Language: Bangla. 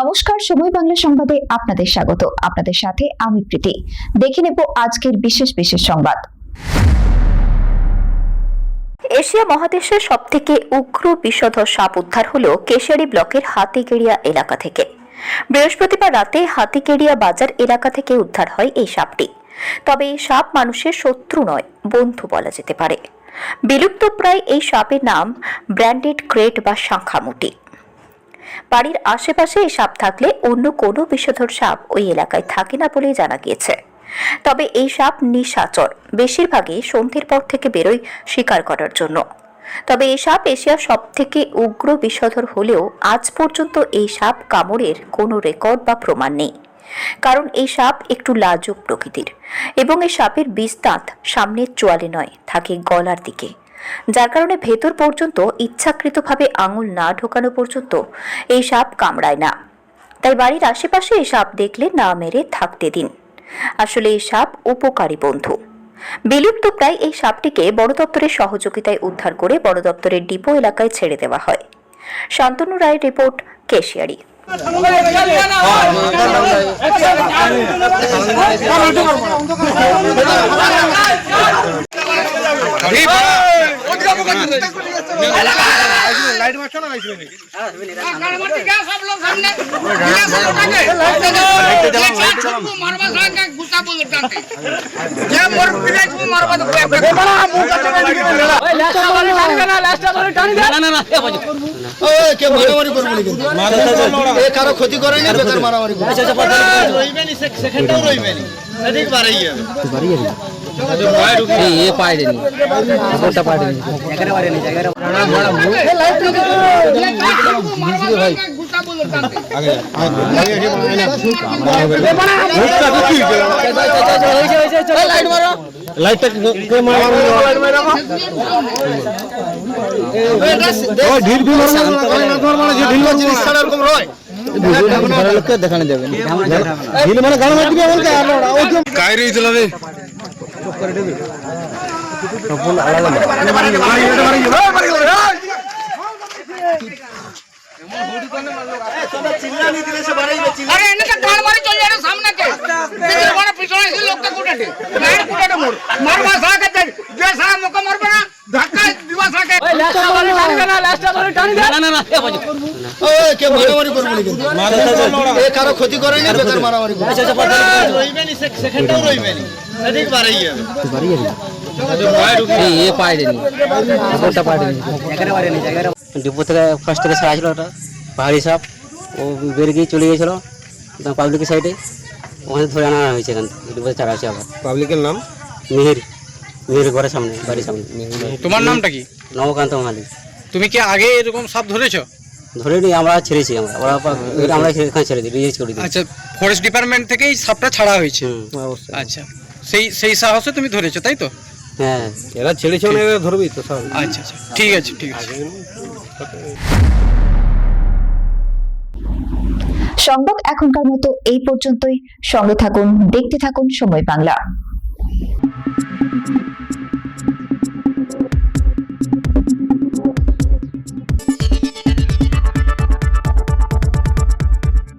নমস্কার, সময় বাংলা সংবাদে আপনাদের স্বাগত। আপনাদের সাথে আমি প্রীতি। দেখে নেব আজকের বিশেষ বিশেষ সংবাদ। এশিয়া মহাদেশের সবথেকে উগ্র বিষধর সাপ উদ্ধার হল কেশিয়ারি ব্লকের হাতিগেড়িয়া এলাকা থেকে। বৃহস্পতিবার রাতে হাতিকেড়িয়া বাজার এলাকা থেকে উদ্ধার হয় এই সাপটি। তবে এই সাপ মানুষের শত্রু নয়, বন্ধু বলা যেতে পারে। বিলুপ্ত প্রায় এই সাপের নাম ব্র্যান্ডেড ক্রেট বা শাঁখামুটি। বাড়ির আশেপাশে এই সাপ থাকলে অন্য কোনো বিষধর সাপ ওই এলাকায় থাকে না বলেই জানা গিয়েছে। তবে এই সাপ নিশাচর, বেশিরভাগই সন্ধ্যের পর থেকে বেরোয় শিকার করার জন্য। তবে এই সাপ এশিয়ার সব থেকে উগ্র বিষধর হলেও আজ পর্যন্ত এই সাপ কামড়ের কোনো রেকর্ড বা প্রমাণ নেই। কারণ এই সাপ একটু লাজুক প্রকৃতির এবং এই সাপের বিষ দাঁত সামনের চোয়ালে নয়, থাকে গলার দিকে। যার কারণে ভেতর পর্যন্ত ইচ্ছাকৃতভাবে আঙুল না ঢোকানো পর্যন্ত এই সাপ কামড়ায় না। তাই বাড়ির আশেপাশে এই সাপ দেখলে না মেরে থাকতে দিন। আসলে এই সাপ উপকারী বন্ধু। বিলুপ্ত প্রায় এই সাপটিকে বড় দপ্তরের সহযোগিতায় উদ্ধার করে বড় দপ্তরের ডিপো এলাকায় ছেড়ে দেওয়া হয়। শান্তনু রায়ের রিপোর্ট, কেশিয়ারি। मारছো না লাইট নেই কে না কারও ক্ষতি করেনি বেকার মারামারি করবে রইবে নি। সেকেন্ডও রইবে নি। ঠিক বাড়াই যাবে এ পাইনি ওটা লাইটটা কে ঢিল ঢিল মানে যে ঢিল ঢিল মানে গান মারতে হবে বলতে কাই রইছিল রে আরে কারও ক্ষতি করেনি বেকার মারামারি ডিপো থেকে ফার্স্ট থেকে ছাড়া ছিল ওটা পাহাড়ি সাপ। ও বেরিয়ে গিয়ে চলে গিয়েছিল পাবলিকের সাইডে ওখানে ধরে আনা হয়েছে এখান ডিপোতে ছাড়া আছে আবার। পাবলিকের নাম? মিহির মিহির ঘরের সামনে বাড়ির সামনে। তোমার নামটা কি? নবকান্ত মালিক। তুমি কি আগে এরকম সাপ ধরেছো? ধরে নিয়ে আমরা ছেড়েছি আমরা। ওরা আমরা এখানে ছেড়ে দিই রিলিজ করে দিই আচ্ছা ফরেস্ট ডিপার্টমেন্ট থেকেই সাপটা ছাড়া হয়েছে? অবশ্যই। আচ্ছা সেই সেই সাহসে তুমি ধরেছো তাই তো? হ্যাঁ। এরা ছেড়েছে মানে এরা ধরবেই তো সব। আচ্ছা আচ্ছা ঠিক আছে ঠিক আছে। সংবাদ এখনকার মতো এই পর্যন্তই। সঙ্গে থাকুন দেখতে থাকুন সময় বাংলা।